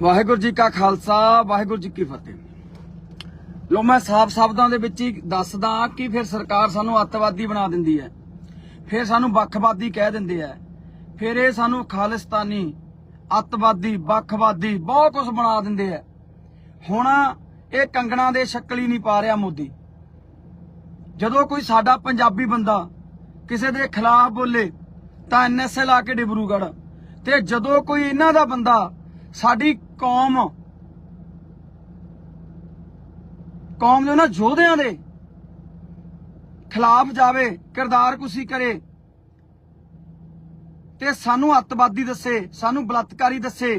ਵਾਹਿਗੁਰੂ ਜੀ ਕਾ ਖਾਲਸਾ, ਵਾਹਿਗੁਰੂ ਜੀ ਕੀ ਫਤਿਹ। ਲੋ, ਮੈਂ ਸਾਫ਼ ਸ਼ਬਦਾਂ ਦੇ ਵਿੱਚ ਹੀ ਦੱਸਦਾ ਕਿ ਫਿਰ ਸਰਕਾਰ ਸਾਨੂੰ ਅੱਤਵਾਦੀ ਬਣਾ ਦਿੰਦੀ ਹੈ। ਫਿਰ ਸਾਨੂੰ ਵੱਖਵਾਦੀ ਕਹਿ ਦਿੰਦੇ ਆ ਫਿਰ ਇਹ ਸਾਨੂੰ ਖਾਲਿਸਤਾਨੀ, ਅੱਤਵਾਦੀ, ਵੱਖਵਾਦੀ ਬਹੁਤ ਕੁਝ ਬਣਾ ਦਿੰਦੇ ਆ ਹੁਣ ਇਹ ਕੰਗਣਾ ਦੇ ਸ਼ਕਲ ਹੀ ਨਹੀਂ ਪਾ ਰਿਹਾ ਮੋਦੀ। ਜਦੋਂ ਕੋਈ ਸਾਡਾ ਪੰਜਾਬੀ ਬੰਦਾ ਕਿਸੇ ਦੇ ਖਿਲਾਫ ਬੋਲੇ ਤਾਂ ਐਨਐਸਏ ਲਾ ਕੇ ਡਿਬਰੂਗੜ ਤੇ ਜਦੋਂ ਕੋਈ ਇਹਨਾਂ ਦਾ ਬੰਦਾ ਸਾਡੀ ਕੌਮ ਕੌਮ ਦੇ ਉਹਨਾਂ ਯੋਧਿਆਂ ਦੇ ਖਿਲਾਫ ਜਾਵੇ, ਕਿਰਦਾਰ ਕੁਸੀ ਕਰੇ ਤੇ ਸਾਨੂੰ ਅੱਤਵਾਦੀ ਦੱਸੇ, ਸਾਨੂੰ ਬਲਤਕਾਰੀ ਦੱਸੇ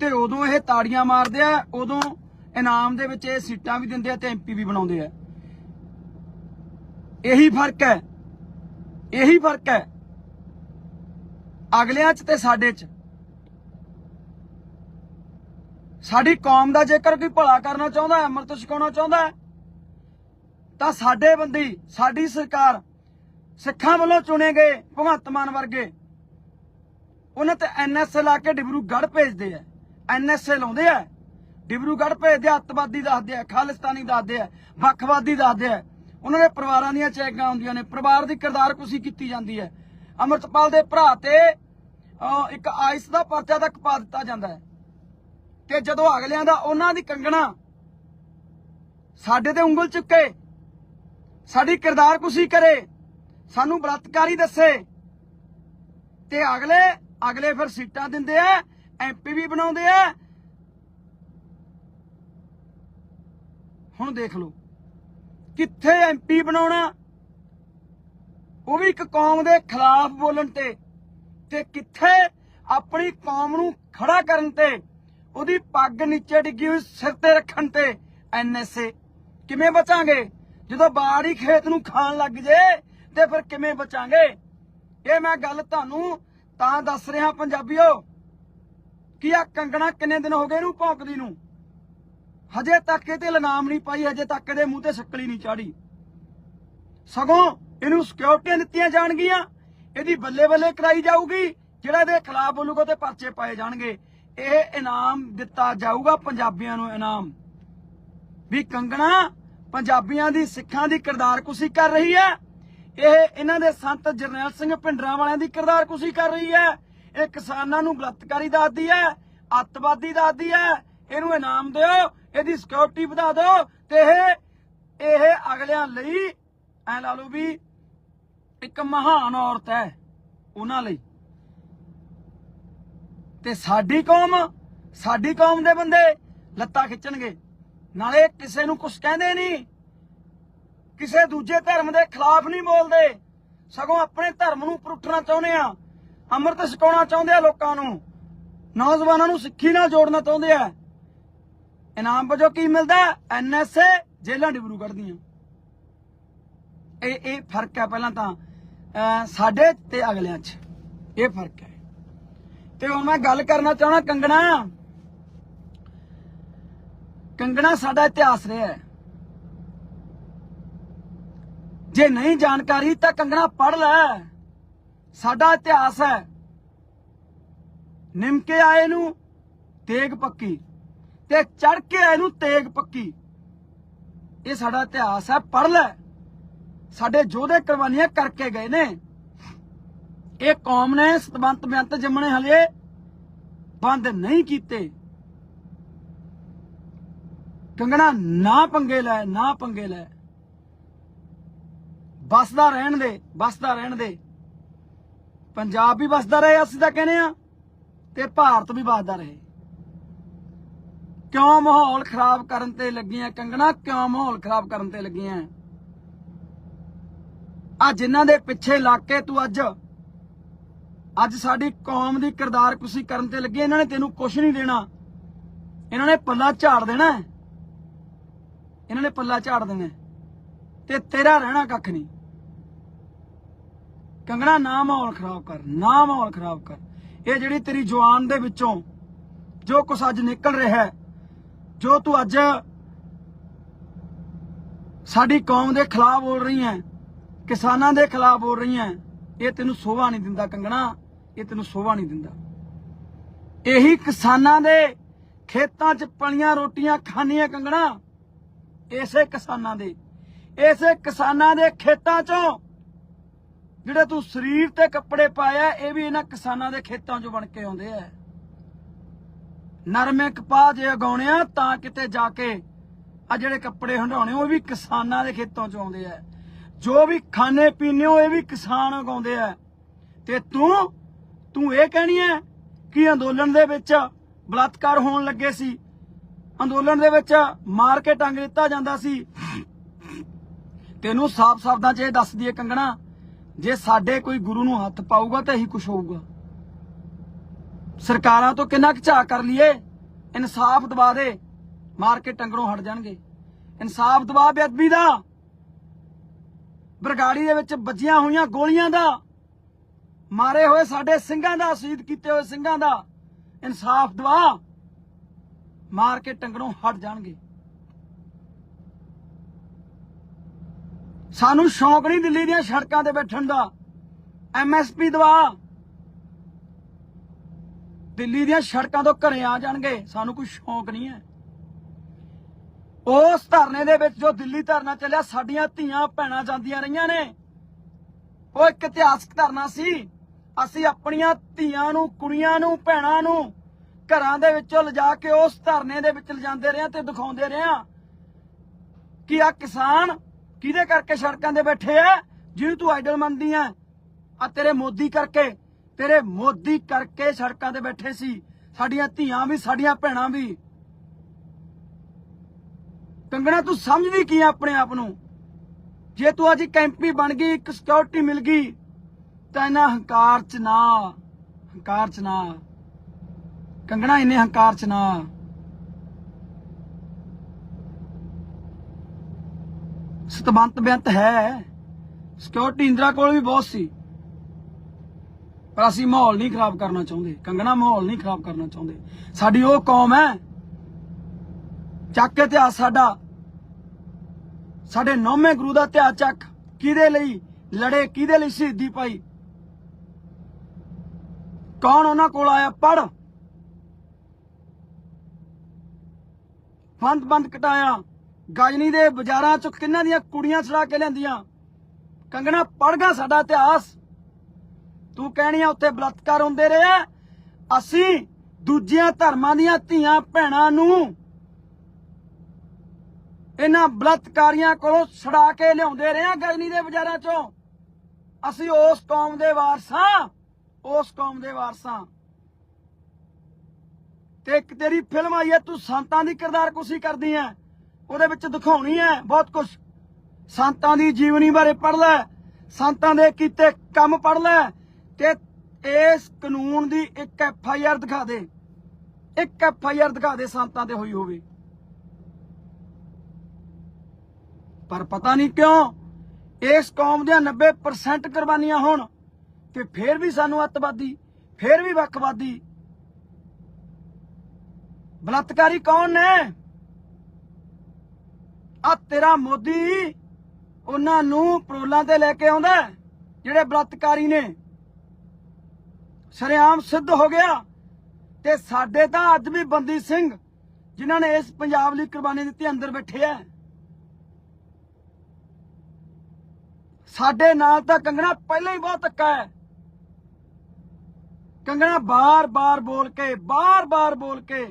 ਤੇ ਉਦੋਂ ਇਹ ਤਾੜੀਆਂ ਮਾਰਦੇ ਆ, ਉਦੋਂ ਇਨਾਮ ਦੇ ਵਿੱਚ ਇਹ ਸੀਟਾਂ ਵੀ ਦਿੰਦੇ ਆ ਤੇ ਐਮਪੀ ਵੀ ਬਣਾਉਂਦੇ ਆ। ਇਹੀ ਫ਼ਰਕ ਹੈ, ਇਹੀ ਫ਼ਰਕ ਹੈ। ਅਗਲਿਆਂ 'ਚ ਤੇ ਸਾਡੇ 'ਚ। ਸਾਡੀ ਕੌਮ ਦਾ ਜੇਕਰ ਕੋਈ ਭਲਾ ਕਰਨਾ ਚਾਹੁੰਦਾ ਹੈ ਅੰਮ੍ਰਿਤ ਛਕਾਉਣਾ ਚਾਹੁੰਦਾ ਹੈ, ਤਾਂ ਸਾਡੇ ਬੰਦੀ, ਸਾਡੀ ਸਰਕਾਰ ਸਿੱਖਾਂ ਵੱਲੋਂ ਚੁਣੇ ਗਏ ਭਗਵੰਤ ਮਾਨ ਵਰਗੇ, ਉਹਨਾਂ ਤੇ ਐਨਐਸਏ ਲਾ ਕੇ ਡਿਬਰੂਗੜ੍ਹ ਭੇਜਦੇ ਆ। ਐਨਐਸਏ ਲਾਉਂਦੇ ਆ, ਡਿਬਰੂਗੜ੍ਹ ਭੇਜਦੇ ਆ, ਅੱਤਵਾਦੀ ਦੱਸਦੇ ਆ, ਖਾਲਿਸਤਾਨੀ ਦੱਸਦੇ ਆ ਵੱਖਵਾਦੀ ਦੱਸਦੇ ਆ। ਉਹਨਾਂ ਦੇ ਪਰਿਵਾਰਾਂ ਦੀਆਂ ਚੈਕਾਂ ਆਉਂਦੀਆਂ ਨੇ, ਪਰਿਵਾਰ ਦੀ ਕਿਰਦਾਰ ਕੁਸੀ ਕੀਤੀ ਜਾਂਦੀ ਹੈ। ਅਮਰਤਪਾਲ ਦੇ ਭਰਾ ਤੇ ਇੱਕ ਆਇਸ ਦਾ ਪਰਚਾ ਤੱਕ ਪਾ ਦਿੱਤਾ ਜਾਂਦਾ ਹੈ। ਤੇ ਜਦੋਂ ਅਗਲਿਆਂ ਦਾ ਉਹਨਾਂ ਦੀ ਕੰਗਣਾ ਸਾਡੇ ਤੇ ਉਂਗਲ ਚੁੱਕੇ, ਸਾਡੀ ਕਿਰਦਾਰ ਕੁਸੀ ਕਰੇ, ਸਾਨੂੰ ਬਲਾਤਕਾਰੀ ਦੱਸੇ, ਤੇ ਅਗਲੇ ਅਗਲੇ ਫਿਰ ਸੀਟਾਂ ਦਿੰਦੇ ਆ ਐਮਪੀ ਵੀ ਬਣਾਉਂਦੇ ਆ। ਹੁਣ ਦੇਖ ਲਓ, ਕਿੱਥੇ ਐਮਪੀ ਬਣਾਉਣਾ? ਉਹ ਵੀ ਇੱਕ ਕੌਮ ਦੇ ਖਿਲਾਫ ਬੋਲਣ ਤੇ ਤੇ ਕਿੱਥੇ ਆਪਣੀ ਕੌਮ ਨੂੰ ਖੜਾ ਕਰਨ ਤੇ ਉਹਦੀ ਪੱਗ ਨੀਚੇ ਡਿੱਗੀ ਹੋਈ ਸਿਰ ਤੇ ਰੱਖਣ ਤੇ। ਐਨਐਸਏ ਕਿਵੇਂ ਬਚਾਂਗੇ? ਜਦੋਂ ਬਾੜੀ ਖੇਤ ਨੂੰ ਖਾਣ ਲੱਗ ਜੇ, ਤੇ ਫਿਰ ਕਿਵੇਂ ਬਚਾਂਗੇ? ਇਹ ਮੈਂ ਗੱਲ ਤੁਹਾਨੂੰ ਤਾਂ ਦੱਸ ਰਿਹਾ ਪੰਜਾਬੀਓ। ਕਿ ਆ ਕੰਗਣਾ ਕਿੰਨੇ ਦਿਨ ਹੋ ਗਏ ਇਹਨੂੰ ਭੌਂਕਦੀ ਨੂੰ? ਹਜੇ ਤੱਕ ਇਹ ਤੇ ਲਨਾਮ ਨਹੀਂ ਪਾਈ, ਹਜੇ ਤੱਕ ਇਹਦੇ ਮੂੰਹ ਤੇ ਸ਼ੱਕਲੀ ਨਹੀਂ ਚਾੜੀ। ਸਗੋਂ ਇਹਨੂੰ ਸਿਕਿਉਰਟੀਆਂ ਦਿੱਤੀਆਂ ਜਾਣਗੀਆਂ। ਇਹਦੀ ਬੱਲੇ ਬੱਲੇ ਕਰਾਈ ਜਾਊਗੀ, ਜਿਹੜਾ ਇਹਦੇ ਖਿਲਾਫ ਬੋਲੂਗਾ ਤੇ ਪਰਚੇ ਪਾਏ ਜਾਣਗੇ। ਇਹ ਇਨਾਮ ਦਿੱਤਾ ਜਾਊਗਾ ਪੰਜਾਬੀਆਂ ਨੂੰ ਇਨਾਮ। ਵੀ ਕੰਗਣਾ, ਪੰਜਾਬੀਆਂ ਦੀ ਸਿੱਖਾਂ ਦੀ ਕਿਰਦਾਰ ਕੁਸੀ ਕਰ ਰਹੀ ਹੈ? ਇਹ ਇਹਨਾਂ ਦੇ ਸੰਤ ਜਰਨੈਲ ਸਿੰਘ ਭਿੰਡਰਾਂ ਵਾਲਿਆਂ ਦੀ ਕਿਰਦਾਰ ਕੁਸੀ ਕਰ ਰਹੀ ਹੈ? ਇਹ ਕਿਸਾਨਾਂ ਨੂੰ ਬਲਤਕਾਰੀ ਦੱਸਦੀ ਹੈ? ਅੱਤਵਾਦੀ ਦੱਸਦੀ ਹੈ? ਇਹਨੂੰ ਇਨਾਮ ਦਿਓ, ਇਹਦੀ ਸਿਕਿਉਰਿਟੀ ਵਧਾ ਦਿਓ ਤੇ ਇਹ ਇਹ ਅਗਲਿਆਂ ਲਈ, ਐ ਲਾ ਲਓ ਵੀ ਇੱਕ ਮਹਾਨ ਔਰਤ ਹੈ, ਉਹਨਾਂ ਲਈ। ਤੇ ਸਾਡੀ ਕੌਮ ਸਾਡੀ ਕੌਮ ਦੇ ਬੰਦੇ ਲੱਤਾਂ ਖਿੱਚਣਗੇ। ਨਾਲੇ ਕਿਸੇ ਨੂੰ ਕੁਝ ਕਹਿੰਦੇ ਨਹੀਂ। ਕਿਸੇ ਦੂਜੇ ਧਰਮ ਦੇ ਖਿਲਾਫ ਨਹੀਂ ਬੋਲਦੇ। ਸਗੋਂ ਆਪਣੇ ਧਰਮ ਨੂੰ ਪਰੁੱਠਣਾ ਚਾਹੁੰਦੇ ਆ। ਅੰਮ੍ਰਿਤ ਛਕਾਉਣਾ ਚਾਹੁੰਦੇ ਆ ਲੋਕਾਂ ਨੂੰ। ਨੌਜਵਾਨਾਂ ਨੂੰ ਸਿੱਖੀ ਨਾਲ ਜੋੜਨਾ ਚਾਹੁੰਦੇ ਆ। ਇਨਾਮ ਵਜੋਂ ਕੀ ਮਿਲਦਾ? ਐਨਐਸਏ ਜੇਲਾਂ ਡਿਬਰੂ ਕੱਢਦੀਆਂ। ਇਹ ਇਹ ਫ਼ਰਕ ਹੈ ਪਹਿਲਾਂ ਤਾਂ। ਅਹ ਸਾਡੇ ਤੇ ਅਗਲਿਆਂ 'ਚ। ਇਹ ਫ਼ਰਕ ਹੈ। ਤੇ ਹੁਣ ਮੈਂ ਗੱਲ ਕਰਨਾ ਚਾਹਣਾ ਕੰਗਣਾ। ਕੰਗਣਾ ਸਾਡਾ ਇਤਿਹਾਸ ਰਿਹਾ ਹੈ। ਜੇ ਨਹੀਂ ਜਾਣਕਾਰੀ ਤਾਂ ਕੰਗਣਾ ਪੜ ਲੈ। ਸਾਡਾ ਇਤਿਹਾਸ ਹੈ। ਨਿਮਕੇ ਆਏ ਨੂੰ ਤੇਗ ਪੱਕੀ ਤੇ ਚੜ ਕੇ ਆਏ ਨੂੰ ਤੇਗ ਪੱਕੀ। ਇਹ ਸਾਡਾ ਇਤਿਹਾਸ ਹੈ। ਪੜ ਲੈ। ਸਾਡੇ ਯੋਧੇ ਕੁਰਬਾਨੀਆਂ ਕਰਕੇ ਗਏ ਨੇ। ਇਹ ਕੌਮ ਨੇ ਸਤਵੰਤ ਬੇਅੰਤ ਜੰਮਣੇ ਹਲੇ ਬੰਦ ਨਹੀਂ ਕੀਤੇ। ਕੰਗਣਾ ਨਾ ਪੰਗੇ ਲੈ, ਨਾ ਪੰਗੇ ਲੈ। ਬਸਦਾ ਰਹਿਣ ਦੇ ਬਸਦਾ ਰਹਿਣ ਦੇ। ਪੰਜਾਬ ਵੀ ਬਸਦਾ ਰਹੇ, ਅਸੀਂ ਤਾਂ ਕਹਿੰਦੇ ਆ ਤੇ ਭਾਰਤ ਵੀ ਬਸਦਾ ਰਹੇ। ਕਿਉਂ ਮਾਹੌਲ ਖਰਾਬ ਕਰਨ ਤੇ ਲੱਗੀਆਂ ਕੰਗਣਾ? ਕਿਉਂ ਮਾਹੌਲ ਖਰਾਬ ਕਰਨ ਤੇ ਲੱਗੀਆਂ? ਆ ਜਿਨ੍ਹਾਂ ਦੇ ਪਿੱਛੇ ਲੱਗ ਕੇ ਤੂੰ ਅੱਜ ਅੱਜ ਸਾਡੀ ਕੌਮ ਦੀ ਕਿਰਦਾਰ ਕੁਸੀ ਕਰਨ ਤੇ ਲੱਗੇ, ਇਹਨਾਂ ਨੇ ਤੈਨੂੰ ਕੁਝ ਨਹੀਂ ਦੇਣਾ। ਇਹਨਾਂ ਨੇ ਪੱਲਾ ਝਾੜ ਦੇਣਾ ਇਹਨਾਂ ਨੇ ਪੱਲਾ ਝਾੜ ਦੇਣਾ ਤੇ ਤੇਰਾ ਰਹਿਣਾ ਕੱਖ ਨਹੀਂ। ਕੰਗਣਾ, ਨਾ ਮਾਹੌਲ ਖਰਾਬ ਕਰ, ਨਾ ਮਾਹੌਲ ਖਰਾਬ ਕਰ। ਇਹ ਜਿਹੜੀ ਤੇਰੀ ਜਵਾਨ ਦੇ ਵਿੱਚੋਂ ਜੋ ਕੁਛ ਅੱਜ ਨਿਕਲ ਰਿਹਾ ਹੈ, ਜੋ ਤੂੰ ਅੱਜ ਸਾਡੀ ਕੌਮ ਦੇ ਖਿਲਾਫ ਬੋਲ ਰਹੀ ਹੈ ਕਿਸਾਨਾਂ ਦੇ ਖਿਲਾਫ ਬੋਲ ਰਹੀ ਹੈ ਇਹ ਤੈਨੂੰ ਸੋਭਾ ਨਹੀਂ ਦਿੰਦਾ, ਕੰਗਣਾ। ਇਹ ਤੈਨੂੰ ਸੋਭਾ ਨਹੀਂ ਦਿੰਦਾ। ਇਹੀ ਕਿਸਾਨਾਂ ਦੇ ਖੇਤਾਂ 'ਚ ਪਲੀਆਂ ਰੋਟੀਆਂ ਖਾਣੀਆਂ ਕੰਗਣਾ। ਇਸੇ ਕਿਸਾਨਾਂ ਦੇ। ਇਸੇ ਕਿਸਾਨਾਂ ਦੇ ਖੇਤਾਂ 'ਚੋਂ ਜਿਹੜੇ ਤੂੰ ਸਰੀਰ ਤੇ ਕੱਪੜੇ ਪਾਇਆ, ਇਹ ਵੀ ਇਹਨਾਂ ਕਿਸਾਨਾਂ ਦੇ ਖੇਤਾਂ 'ਚੋਂ ਬਣ ਕੇ ਆਉਂਦੇ ਆ। ਨਰਮੇ ਕਪਾਹ ਜੇ ਉਗਾਉਣਿਆ ਤਾਂ ਕਿਤੇ ਜਾ ਕੇ ਆ ਜਿਹੜੇ ਕੱਪੜੇ ਹੰਡਾਉਣੇ ਉਹ ਵੀ ਕਿਸਾਨਾਂ ਦੇ ਖੇਤਾਂ 'ਚੋਂ ਆਉਂਦੇ ਆ। ਜੋ ਵੀ ਖਾਣੇ ਪੀਣੇ, ਉਹ ਇਹ ਵੀ ਕਿਸਾਨ ਉਗਾਉਂਦੇ ਆ। ਤੇ ਤੂੰ ਤੂੰ ਇਹ ਕਹਿਣੀ ਹੈ ਕਿ ਅੰਦੋਲਨ ਦੇ ਵਿੱਚ ਬਲਾਤਕਾਰ ਹੋਣ ਲੱਗੇ ਸੀ। ਅੰਦੋਲਨ ਦੇ ਵਿੱਚ ਮਾਰ ਕੇ ਟੰਗ ਦਿੱਤਾ ਜਾਂਦਾ ਸੀ। ਤੈਨੂੰ ਸਾਫ਼ ਸ਼ਬਦਾਂ 'ਚ ਇਹ ਦੱਸ ਦਈਏ ਕੰਗਣਾ, ਜੇ ਸਾਡੇ ਕੋਈ ਗੁਰੂ ਨੂੰ ਹੱਥ ਪਾਊਗਾ ਤਾਂ ਇਹੀ ਕੁਝ ਹੋਊਗਾ। ਸਰਕਾਰਾਂ ਤੋਂ ਕਿੰਨਾ ਕੁ ਝਾਕ ਕਰ ਲਈਏ, ਇਨਸਾਫ ਦਵਾ ਦੇ, ਮਾਰ ਕੇ ਟੰਗਰੋਂ ਹਟ ਜਾਣਗੇ। ਇਨਸਾਫ ਦਵਾ ਬੇਅਦਬੀ ਦਾ। ਬਰਗਾੜੀ ਦੇ ਵਿੱਚ ਵੱਜੀਆਂ ਹੋਈਆਂ ਗੋਲੀਆਂ ਦਾ। ਮਾਰੇ ਹੋਏ ਸਾਡੇ ਸਿੰਘਾਂ ਦਾ, ਸ਼ਹੀਦ ਕੀਤੇ ਹੋਏ ਸਿੰਘਾਂ ਦਾ ਇਨਸਾਫ ਦਵਾ ਮਾਰ ਕੇ ਟੰਗਰੋਂ ਹਟ ਜਾਣਗੇ। ਸਾਨੂੰ ਸ਼ੌਂਕ ਨਹੀਂ ਦਿੱਲੀ ਦੀਆਂ ਸੜਕਾਂ ਤੇ ਬੈਠਣ ਦਾ। ਐਮਐਸਪੀ ਦਵਾ ਦਿੱਲੀ ਦੀਆਂ ਸੜਕਾਂ ਤੋਂ ਘਰੇ ਆ ਜਾਣਗੇ, ਸਾਨੂੰ ਕੋਈ ਸ਼ੌਂਕ ਨਹੀਂ ਹੈ। ਉਸ ਧਰਨੇ ਦੇ ਵਿੱਚ ਜੋ ਦਿੱਲੀ ਧਰਨਾ ਚੱਲਿਆ, ਸਾਡੀਆਂ ਧੀਆਂ ਭੈਣਾਂ ਜਾਂਦੀਆਂ ਰਹੀਆਂ ਨੇ। ਉਹ ਇੱਕ ਇਤਿਹਾਸਕ ਧਰਨਾ ਸੀ। ਅਸੀਂ ਆਪਣੀਆਂ ਧੀਆਂ ਨੂੰ, ਕੁੜੀਆਂ ਨੂੰ, ਭੈਣਾਂ ਨੂੰ ਘਰਾਂ ਦੇ ਵਿੱਚੋਂ ਲਿਜਾ ਕੇ ਉਸ ਧਰਨੇ ਦੇ ਵਿੱਚ ਲਿਜਾਂਦੇ ਰਹੇ ਤੇ ਦਿਖਾਉਂਦੇ ਰਹੇ ਹਾਂ ਕਿ ਆ ਕਿਸਾਨ ਕਿਹਦੇ ਕਰਕੇ ਸੜਕਾਂ ਤੇ ਬੈਠੇ ਆ? ਜਿਹਨੂੰ ਤੂੰ ਆਈਡਲ ਮੰਨਦੀ ਆ। ਆ ਤੇਰੇ ਮੋਦੀ ਕਰਕੇ, ਤੇਰੇ ਮੋਦੀ ਕਰਕੇ ਸੜਕਾਂ ਤੇ ਬੈਠੇ ਸੀ। ਸਾਡੀਆਂ ਧੀਆਂ ਵੀ, ਸਾਡੀਆਂ ਭੈਣਾਂ ਵੀ। ਕੰਗਣਾ, ਤੂੰ ਸਮਝਦੀ ਕੀ ਆ ਆਪਣੇ ਆਪ ਨੂੰ? ਜੇ ਤੂੰ ਅੱਜ ਕੈਂਪੀ ਬਣ ਗਈ, ਇੱਕ ਸਿਕਿਉਰਿਟੀ ਮਿਲ ਗਈ ਤਾਂ ਇਹਨਾਂ ਹੰਕਾਰ ਚ ਨਾ, ਹੰਕਾਰ ਚ ਨਾ। ਕੰਗਣਾ ਇੰਨੇ ਹੰਕਾਰ ਚ ਨਾ। ਸਤਵੰਤ ਬੇਅੰਤ ਹੈ। ਸਿਕਿਉਰਿਟੀ ਇੰਦਰਾ ਕੋਲ ਵੀ ਬਹੁਤ ਸੀ। ਪਰ ਅਸੀਂ ਮਾਹੌਲ ਨਹੀਂ ਖਰਾਬ ਕਰਨਾ ਚਾਹੁੰਦੇ। ਕੰਗਣਾ ਮਾਹੌਲ ਨਹੀਂ ਖਰਾਬ ਕਰਨਾ ਚਾਹੁੰਦੇ। ਸਾਡੀ ਉਹ ਕੌਮ ਹੈ। ਚੱਕ ਇਤਿਹਾਸ ਸਾਡਾ। ਸਾਡੇ ਨੌਵੇਂ ਗੁਰੂ ਦਾ ਇਤਿਹਾਸ ਚੱਕ। ਕਿਹਦੇ ਲਈ ਲੜੇ, ਕਿਹਦੇ ਲਈ ਸ਼ਹੀਦੀ ਪਾਈ? ਕੌਣ ਉਹਨਾਂ ਕੋਲ ਆਇਆ? ਪੜ ਫੰਦ ਬੰਦ ਕਟਾਇਆ। ਗਜਨੀ ਦੇ ਬਾਜ਼ਾਰਾਂ ਚ ਕਿੰਨਾਂ ਦੀਆਂ ਕੁੜੀਆਂ ਛੜਾ ਕੇ ਲਿਆਂਦੀਆਂ? ਕੰਗਣਾ ਪੜਗਾ ਸਾਡਾ ਇਤਿਹਾਸ। ਤੂੰ ਕਹਿਣੀ ਆ ਉੱਥੇ ਬਲਾਤਕਾਰ ਹੁੰਦੇ ਰਹੇ। ਅਸੀਂ ਦੂਜਿਆਂ ਧਰਮਾਂ ਦੀਆਂ ਧੀਆਂ ਭੈਣਾਂ ਨੂੰ ਇਹਨਾਂ ਬਲਾਤਕਾਰੀਆਂ ਕੋਲੋਂ ਛੜਾ ਕੇ ਲਿਆਉਂਦੇ ਰਹੇ ਆ ਗਜਨੀ ਦੇ ਬਾਜ਼ਾਰਾਂ ਚੋਂ। ਅਸੀਂ ਉਸ ਕੌਮ ਦੇ ਵਾਰਸਾਂ। ਉਸ ਕੌਮ ਦੇ ਵਾਰਸਾਂ। ਤੇ ਇੱਕ ਤੇਰੀ ਫਿਲਮ ਆਈ ਹੈ, ਤੂੰ ਸੰਤਾਂ ਦੀ ਕਿਰਦਾਰ ਕੁਸੀ ਕਰਦੀ ਹੈ। ਉਹਦੇ ਵਿੱਚ ਦਿਖਾਉਣੀ ਹੈ ਬਹੁਤ ਕੁਝ ਸੰਤਾਂ ਦੀ ਜੀਵਨੀ ਬਾਰੇ ਪੜ੍ਹ ਲੈ। ਸੰਤਾਂ ਦੇ ਕੀਤੇ ਕੰਮ ਪੜ੍ਹ ਲੈ। ਤੇ ਇਸ ਕਾਨੂੰਨ ਦੀ ਇੱਕ ਐਫ ਆਈ ਆਰ ਦਿਖਾ ਦੇ। ਇੱਕ ਐਫ ਆਈ ਆਰ ਦਿਖਾ ਦੇ ਸੰਤਾਂ ਤੇ ਹੋਈ ਹੋਵੇ। ਪਰ ਪਤਾ ਨਹੀਂ ਕਿਉਂ, ਇਸ ਕੌਮ ਦੀਆਂ 90% ਕੁਰਬਾਨੀਆਂ ਹੋਣ। ਤੇ ਫੇਰ ਵੀ ਸਾਨੂੰ ਅੱਤਵਾਦੀ, ਫੇਰ ਵੀ ਵੱਖਵਾਦੀ। ਬਲਾਤਕਾਰੀ ਕੌਣ ਨੇ? ਆ ਤੇਰਾ ਮੋਦੀ ਉਹਨਾਂ ਨੂੰ ਪਰੋਲਾਂ ਤੇ ਲੈ ਕੇ ਆਉਂਦਾ ਜਿਹੜੇ ਬਲਾਤਕਾਰੀ ਨੇ। ਸ਼ਰੇਆਮ ਸਿੱਧ ਹੋ ਗਿਆ। ਤੇ ਸਾਡੇ ਤਾਂ ਅੱਜ ਵੀ ਬੰਦੀ ਸਿੰਘ, ਜਿਨ੍ਹਾਂ ਨੇ ਇਸ ਪੰਜਾਬ ਲਈ ਕੁਰਬਾਨੀ ਦਿੱਤੀ, ਅੰਦਰ ਬੈਠੇ ਆ। ਸਾਡੇ ਨਾਲ ਤਾਂ ਕੰਗਣਾ ਪਹਿਲਾਂ ਹੀ ਬਹੁਤ ਧੱਕਾ ਹੈ। ਕੰਗਣਾ ਬਾਰ-ਬਾਰ ਬੋਲ ਕੇ ਬਾਰ-ਬਾਰ ਬੋਲ ਕੇ।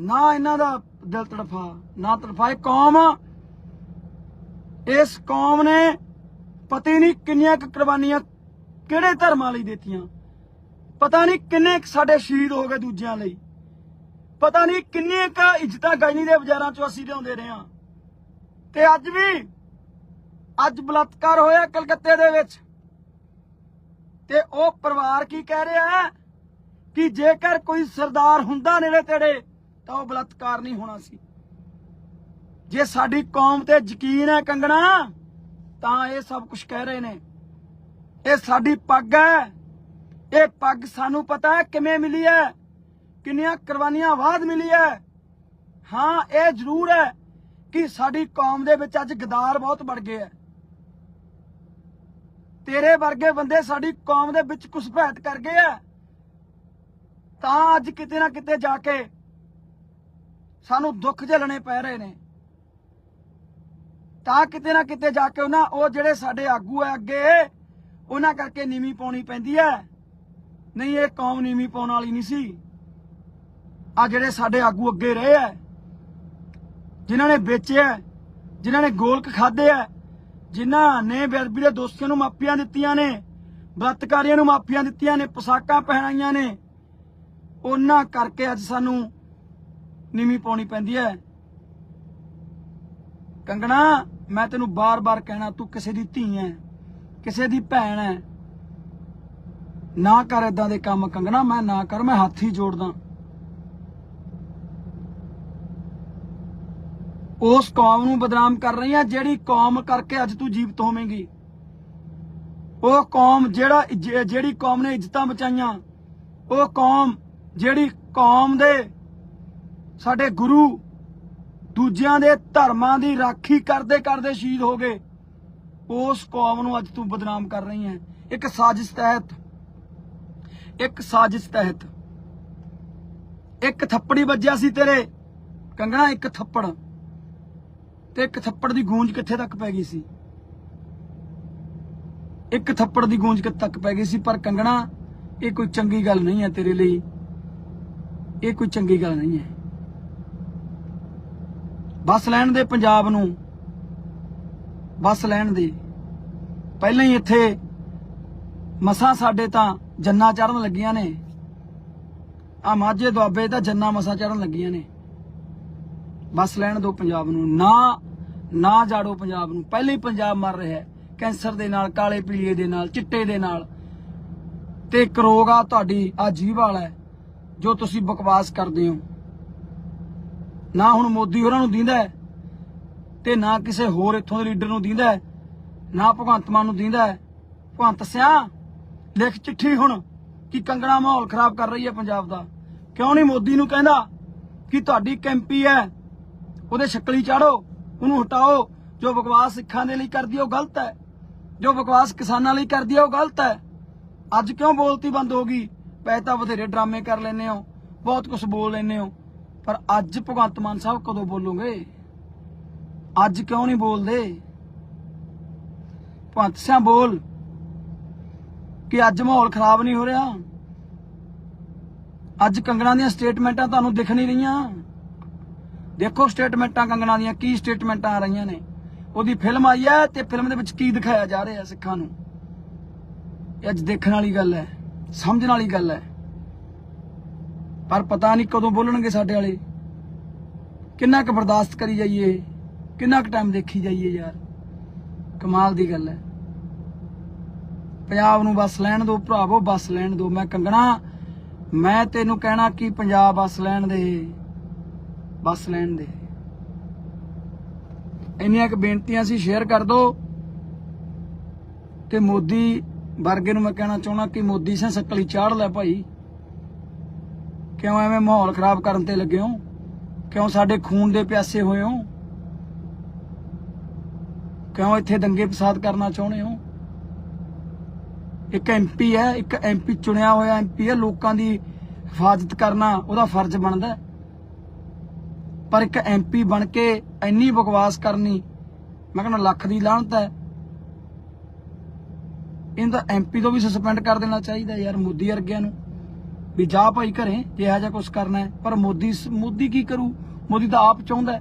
ਨਾ ਇਹਨਾਂ ਦਾ ਦਿਲ ਤੜਫਾ, ਨਾ ਤੜਫਾਏ ਕੌਮ ਇਸ ਕੌਮ ਨੇ ਪਤਾ ਹੀ ਨਹੀਂ ਕਿੰਨੀਆਂ ਕੁਰਬਾਨੀਆਂ ਕਿਹੜੇ ਧਰਮਾਂ ਲਈ ਦਿੱਤੀਆਂ। ਪਤਾ ਨਹੀਂ ਕਿੰਨੇ ਕੁ ਸਾਡੇ ਸ਼ਹੀਦ ਹੋ ਗਏ ਦੂਜਿਆਂ ਲਈ। ਪਤਾ ਨਹੀਂ ਕਿੰਨੀਆਂ ਕ ਇੱਜ਼ਤਾਂ ਗਾਇਨੀ ਦੇ ਬਾਜ਼ਾਰਾਂ ਚੋਂ ਅਸੀਂ ਲਿਆਉਂਦੇ ਰਹੇ ਹਾਂ। ਤੇ ਅੱਜ ਵੀ ਅੱਜ ਬਲਾਤਕਾਰ ਹੋਇਆ ਕਲਕੱਤੇ ਦੇ ਵਿੱਚ। ਤੇ ਉਹ ਪਰਿਵਾਰ ਕੀ ਕਹਿ ਰਿਹਾ ਹੈ? ਕਿ ਜੇਕਰ ਕੋਈ ਸਰਦਾਰ ਹੁੰਦਾ ਨੇੜੇ ਤੇੜੇ, ਤਾਂ ਉਹ ਬਲਾਤਕਾਰ ਨਹੀਂ ਹੋਣਾ ਸੀ। ਜੇ ਸਾਡੀ ਕੌਮ ਤੇ ਯਕੀਨ ਹੈ ਕੰਗਣਾ, ਤਾਂ ਇਹ ਸਭ ਕੁਝ ਕਹਿ ਰਹੇ ਨੇ। ਇਹ ਸਾਡੀ ਪੱਗ ਹੈ। ਇਹ ਪੱਗ ਸਾਨੂੰ ਪਤਾ ਹੈ ਕਿਵੇਂ ਮਿਲੀ ਹੈ? ਕਿੰਨੀਆਂ ਕੁਰਬਾਨੀਆਂ ਬਾਅਦ ਮਿਲੀ ਹੈ? ਹਾਂ, ਇਹ ਜ਼ਰੂਰ ਹੈ ਕਿ ਸਾਡੀ ਕੌਮ ਦੇ ਵਿੱਚ ਅੱਜ ਗਦਾਰ ਬਹੁਤ ਵੱਧ ਗਏ ਹੈ। ਤੇਰੇ ਵਰਗੇ ਬੰਦੇ ਸਾਡੀ ਕੌਮ ਦੇ ਵਿੱਚ ਘੁਸਪੈਠ ਕਰ ਗਏ ਆ। ਤਾਂ ਅੱਜ ਕਿਤੇ ਨਾ ਕਿਤੇ ਜਾ ਕੇ ਸਾਨੂੰ ਦੁੱਖ ਝੱਲਣੇ ਪੈ ਰਹੇ ਨੇ। ਤਾਂ ਕਿਤੇ ਨਾ ਕਿਤੇ ਜਾ ਕੇ ਉਹਨਾਂ ਉਹ ਜਿਹੜੇ ਸਾਡੇ ਆਗੂ ਆ ਅੱਗੇ, ਉਹਨਾਂ ਕਰਕੇ ਨੀਵੀਂ ਪਾਉਣੀ ਪੈਂਦੀ ਹੈ ਨਹੀਂ, ਇਹ ਕੌਮ ਨੀਵੀਂ ਪਾਉਣ ਵਾਲੀ ਨਹੀਂ ਸੀ। ਆ ਜਿਹੜੇ ਸਾਡੇ ਆਗੂ ਅੱਗੇ ਰਹੇ ਆ, ਜਿਨ੍ਹਾਂ ਨੇ ਵੇਚਿਆ ਜਿਨ੍ਹਾਂ ਨੇ ਗੋਲਕ ਖਾਦੇ ਆ ਜਿਨ੍ਹਾਂ ਨੇ ਬੇਅਦਬੀ ਦੇ ਦੋਸ਼ੀਆਂ ਨੂੰ ਮਾਫੀਆਂ ਦਿੱਤੀਆਂ ਨੇ, ਬਲਾਤਕਾਰੀਆਂ ਨੂੰ ਮਾਫੀਆਂ ਦਿੱਤੀਆਂ ਨੇ, ਪੋਸ਼ਾਕਾਂ ਪਹਿਨਾਈਆਂ ਨੇ, ਉਹਨਾਂ ਕਰਕੇ ਅੱਜ ਸਾਨੂੰ ਨੀਵੀਂ ਪਾਉਣੀ ਪੈਂਦੀ ਹੈ। ਕੰਗਣਾ, ਮੈਂ ਤੈਨੂੰ ਬਾਰ-ਬਾਰ ਕਹਿਣਾ, ਤੂੰ ਕਿਸੇ ਦੀ ਧੀ ਹੈ, ਕਿਸੇ ਦੀ ਭੈਣ ਹੈ। ਨਾ ਕਰ ਇਦਾਂ ਦੇ ਕੰਮ, ਕੰਗਣਾ, ਮੈਂ ਨਾ ਕਰ, ਮੈਂ ਹੱਥ ਹੀ ਜੋੜਦਾ। ਉਸ ਕੌਮ ਨੂੰ ਬਦਨਾਮ ਕਰ ਰਹੀ ਆ, ਜਿਹੜੀ ਕੌਮ ਕਰਕੇ ਅੱਜ ਤੂੰ ਜੀਵਤ ਹੋਵੇਂਗੀ। ਉਹ ਕੌਮ ਜਿਹੜਾ ਜ- ਜਿਹੜੀ ਕੌਮ ਨੇ ਇੱਜ਼ਤਾਂ ਬਚਾਈਆਂ, ਉਹ ਕੌਮ ਜਿਹੜੀ ਕੌਮ ਦੇ ਸਾਡੇ ਗੁਰੂ ਦੂਜਿਆਂ ਦੇ ਧਰਮਾਂ ਦੀ ਰਾਖੀ ਕਰਦੇ ਕਰਦੇ ਸ਼ਹੀਦ ਹੋ ਗਏ, ਉਸ ਕੌਮ ਨੂੰ ਅੱਜ ਤੂੰ ਬਦਨਾਮ ਕਰ ਰਹੀ ਹੈ ਇੱਕ ਸਾਜ਼ਿਸ਼ ਤਹਿਤ, ਇੱਕ ਸਾਜ਼ਿਸ਼ ਤਹਿਤ, ਇੱਕ ਥੱਪੜੀ ਵੱਜਿਆ ਸੀ ਤੇਰੇ, ਕੰਗਣਾ ਇੱਕ ਥੱਪੜ। ਤੇ ਇੱਕ ਥੱਪੜ ਦੀ ਗੂੰਜ ਕਿੱਥੇ ਤੱਕ ਪੈ ਗਈ ਸੀ? ਇੱਕ ਥੱਪੜ ਦੀ ਗੂੰਜ ਕਿੱਥੇ ਤੱਕ ਪੈ ਗਈ ਸੀ? ਪਰ ਕੰਗਣਾ, ਇਹ ਕੋਈ ਚੰਗੀ ਗੱਲ ਨਹੀਂ ਹੈ ਤੇਰੇ ਲਈ। ਇਹ ਕੋਈ ਚੰਗੀ ਗੱਲ ਨਹੀਂ ਹੈ। ਬੱਸ ਲੈਣ ਦੇ ਪੰਜਾਬ ਨੂੰ। ਬੱਸ ਲੈਣ ਦੇ। ਪਹਿਲਾਂ ਹੀ ਇੱਥੇ ਮਸਾਂ ਸਾਡੇ ਤਾਂ ਜੰਨਾ ਚੜਨ ਲੱਗੀਆਂ ਨੇ। ਆ ਮਾਝੇ ਦੁਆਬੇ ਤਾਂ ਜੰਨਾ ਮਸਾਂ ਚੜਨ ਲੱਗੀਆਂ ਨੇ। ਬੱਸ ਲੈਣ ਦਿਓ ਪੰਜਾਬ ਨੂੰ। ਨਾ ਨਾ ਜਾੜੋ ਪੰਜਾਬ ਨੂੰ। ਪਹਿਲੇ ਹੀ ਪੰਜਾਬ ਮਰ ਰਿਹਾ ਹੈ। ਕੈਂਸਰ ਦੇ ਨਾਲ, ਕਾਲੇ ਪੀਲੀਏ ਦੇ ਨਾਲ, ਚਿੱਟੇ ਦੇ ਨਾਲ। ਤੇ ਇੱਕ ਰੋਗ ਆ ਤੁਹਾਡੀ, ਆ ਜੀਭ ਵਾਲਾ ਜੋ ਤੁਸੀਂ ਬਕਵਾਸ ਕਰਦੇ ਹੋ। ਨਾ ਹੁਣ ਮੋਦੀ ਹੋਰਾਂ ਨੂੰ ਦਿੰਦਾ ਹੈ, ਤੇ ਨਾ ਕਿਸੇ ਹੋਰ ਇੱਥੋਂ ਦੇ ਲੀਡਰ ਨੂੰ ਦਿੰਦਾ ਹੈ, ਨਾ ਭਗਵੰਤ ਮਾਨ ਨੂੰ ਦਿੰਦਾ ਹੈ। ਭਗਵੰਤ ਸਿਆ, ਲਿਖ ਚਿੱਠੀ ਹੁਣ, ਕਿ ਕੰਗਣਾ ਮਾਹੌਲ ਖਰਾਬ ਕਰ ਰਹੀ ਹੈ ਪੰਜਾਬ ਦਾ। ਕਿਉਂ ਨਹੀਂ ਮੋਦੀ ਨੂੰ ਕਹਿੰਦਾ ਕਿ ਤੁਹਾਡੀ ਕੈਂਪੀ ਹੈ ਉਹਦੇ ਸ਼ਕਲੀ ਚਾੜੋ, ਉਹਨੂੰ ਹਟਾਓ। ਜੋ ਬਕਵਾਸ ਸਿੱਖਾਂ ਦੇ ਲਈ ਕਰਦੀ ਉਹ ਗਲਤ ਹੈ। ਜੋ ਬਕਵਾਸ ਕਿਸਾਨਾਂ ਲਈ ਕਰਦੀ ਹੈ ਉਹ ਗਲਤ ਹੈ। ਅੱਜ ਕਿਉਂ ਬੋਲਤੀ ਬੰਦ ਹੋ ਗਈ? ਪੈ ਤਾਂ ਬਥੇਰੇ ਡਰਾਮੇ ਕਰ ਲੈਨੇ ਹੋ, ਬਹੁਤ ਕੁਝ ਬੋਲ ਲੈਨੇ ਹੋ। ਪਰ ਅੱਜ ਭਗਵੰਤ ਮਾਨ ਸਾਹਿਬ ਕਦੋਂ ਬੋਲੋਗੇ? ਅੱਜ ਕਿਉਂ ਨਹੀਂ ਬੋਲਦੇ? ਭਗਵੰਤ ਸਿੰਘ ਬੋਲ। ਕਿ ਅੱਜ ਮਾਹੌਲ ਖਰਾਬ ਨਹੀਂ ਹੋ ਰਿਹਾ? ਅੱਜ ਕੰਗਣਾ ਦੀਆਂ ਸਟੇਟਮੈਂਟਾਂ ਤੁਹਾਨੂੰ ਦਿਖ ਨਹੀਂ ਰਹੀਆਂ? ਦੇਖੋ ਸਟੇਟਮੈਂਟਾਂ ਕੰਗਣਾ ਦੀਆਂ, ਕੀ ਸਟੇਟਮੈਂਟਾਂ ਆ ਰਹੀਆਂ ਨੇ। ਉਹਦੀ ਫਿਲਮ ਆਈ ਹੈ ਤੇ ਫਿਲਮ ਦੇ ਵਿੱਚ ਕੀ ਦਿਖਾਇਆ ਜਾ ਰਿਹਾ ਸਿੱਖਾਂ ਨੂੰ। ਇਹ ਅੱਜ ਦੇਖਣ ਵਾਲੀ ਗੱਲ ਹੈ, ਸਮਝਣ ਵਾਲੀ ਗੱਲ ਹੈ। ਪਰ ਪਤਾ ਨਹੀਂ ਕਦੋਂ ਬੋਲਣਗੇ ਸਾਡੇ ਵਾਲੇ। ਕਿੰਨਾ ਕੁ ਬਰਦਾਸ਼ਤ ਕਰੀ ਜਾਈਏ, ਕਿੰਨਾ ਕੁ ਟਾਈਮ ਦੇਖੀ ਜਾਈਏ ਯਾਰ। ਕਮਾਲ ਦੀ ਗੱਲ ਹੈ। ਪੰਜਾਬ ਨੂੰ ਬਸ ਲੈਣ ਦਿਓ ਭਰਾਵੋ, ਬਸ ਲੈਣ ਦਿਓ ਮੈਂ ਕੰਗਣਾ, ਮੈਂ ਤੈਨੂੰ ਕਹਿਣਾ ਕਿ ਪੰਜਾਬ ਬਸ ਲੈਣ ਦੇ। ਬਸ ਲੈਣ ਦੇ। ਇੰਨੀਆਂ ਕੁ ਬੇਨਤੀਆਂ ਸੀ ਸ਼ੇਅਰ ਕਰ ਦਿਓ ਤੇ ਮੋਦੀ ਵਰਗੇ ਨੂੰ ਮੈਂ ਕਹਿਣਾ ਚਾਹੁੰਦਾ ਕਿ ਮੋਦੀ ਸੇ ਸਕਲੀ ਚਾੜ ਲੈ ਭਾਈ। ਕਿਉਂ ਐਵੇਂ ਮਾਹੌਲ ਖਰਾਬ ਕਰਨ ਤੇ ਲੱਗੇ ਹੋ? ਕਿਉਂ ਸਾਡੇ ਖੂਨ ਦੇ ਪਿਆਸੇ ਹੋਏ ਹੋ? ਕਿਉਂ ਇੱਥੇ ਦੰਗੇ ਫਸਾਦ ਕਰਨਾ ਚਾਹੁੰਦੇ ਹੋ? ਇੱਕ ਐਮਪੀ ਹੈ, ਇੱਕ ਐਮਪੀ ਚੁਣਿਆ ਹੋਇਆ ਐਮਪੀ ਹੈ, ਲੋਕਾਂ ਦੀ ਹਿਫਾਜ਼ਤ ਕਰਨਾ ਉਹਦਾ ਫਰਜ਼ ਬਣਦਾ ਹੈ। ਪਰ ਇੱਕ ਐਮਪੀ ਬਣ ਕੇ ਇੰਨੀ ਬਕਵਾਸ ਕਰਨੀ, ਮੈਂ ਕਹਿੰਦਾ ਲੱਖ ਦੀ ਲਾਹਨਤ ਹੈ। ਇਹਦਾ ਐਮਪੀ ਤੋਂ ਵੀ ਸਸਪੈਂਡ ਕਰ ਦੇਣਾ ਚਾਹੀਦਾ ਯਾਰ ਮੋਦੀ ਵਰਗਿਆਂ ਨੂੰ। ਵੀ ਜਾ ਭਾਈ ਘਰੇ ਜੇ ਇਹੋ ਜਿਹਾ ਕੁਝ ਕਰਨਾ ਹੈ। ਪਰ ਮੋਦੀ ਮੋਦੀ ਕੀ ਕਰੂ? ਮੋਦੀ ਤਾਂ ਆਪ ਚਾਹੁੰਦਾ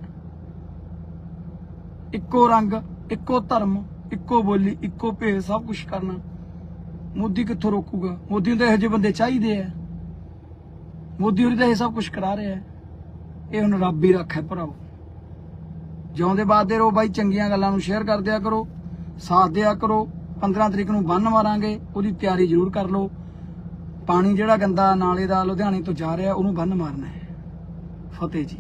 ਇੱਕੋ ਰੰਗ, ਇੱਕੋ ਧਰਮ, ਇੱਕੋ ਬੋਲੀ, ਇੱਕੋ ਭੇਦ ਸਭ ਕੁਝ ਕਰਨਾ। ਮੋਦੀ ਕਿੱਥੋਂ ਰੋਕੂਗਾ? ਮੋਦੀ ਨੂੰ ਤਾਂ ਇਹੋ ਜਿਹੇ ਬੰਦੇ ਚਾਹੀਦੇ ਆ। ਮੋਦੀ ਹੋਰੀ ਤਾਂ ਇਹ ਸਭ ਕੁਝ ਕਰਾ ਰਿਹਾ ਹੈ। ਇਹ ਹੁਣ ਰੱਬ ਹੀ ਰੱਖੇ ਭਰਾਓ। ਜਿਉਂਦੇ ਬਾਦੇ ਰਹੋ ਬਾਈ, ਚੰਗੀਆਂ ਗੱਲਾਂ ਨੂੰ ਸ਼ੇਅਰ ਕਰ ਦਿਆ ਕਰੋ, ਸਾਥ ਦਿਆ ਕਰੋ 15 ਤਰੀਕ ਨੂੰ ਬੰਨ ਮਾਰਾਂਗੇ, ਉਹਦੀ ਤਿਆਰੀ ਜ਼ਰੂਰ ਕਰ ਲਓ। ਪਾਣੀ ਜਿਹੜਾ ਗੰਦਾ ਨਾਲੇ ਦਾ ਲੁਧਿਆਣੇ ਤੋਂ ਜਾ ਰਿਹਾ, ਉਹਨੂੰ ਬੰਨ ਮਾਰਨਾ ਹੈ। ਫਤਿਹ ਜੀ।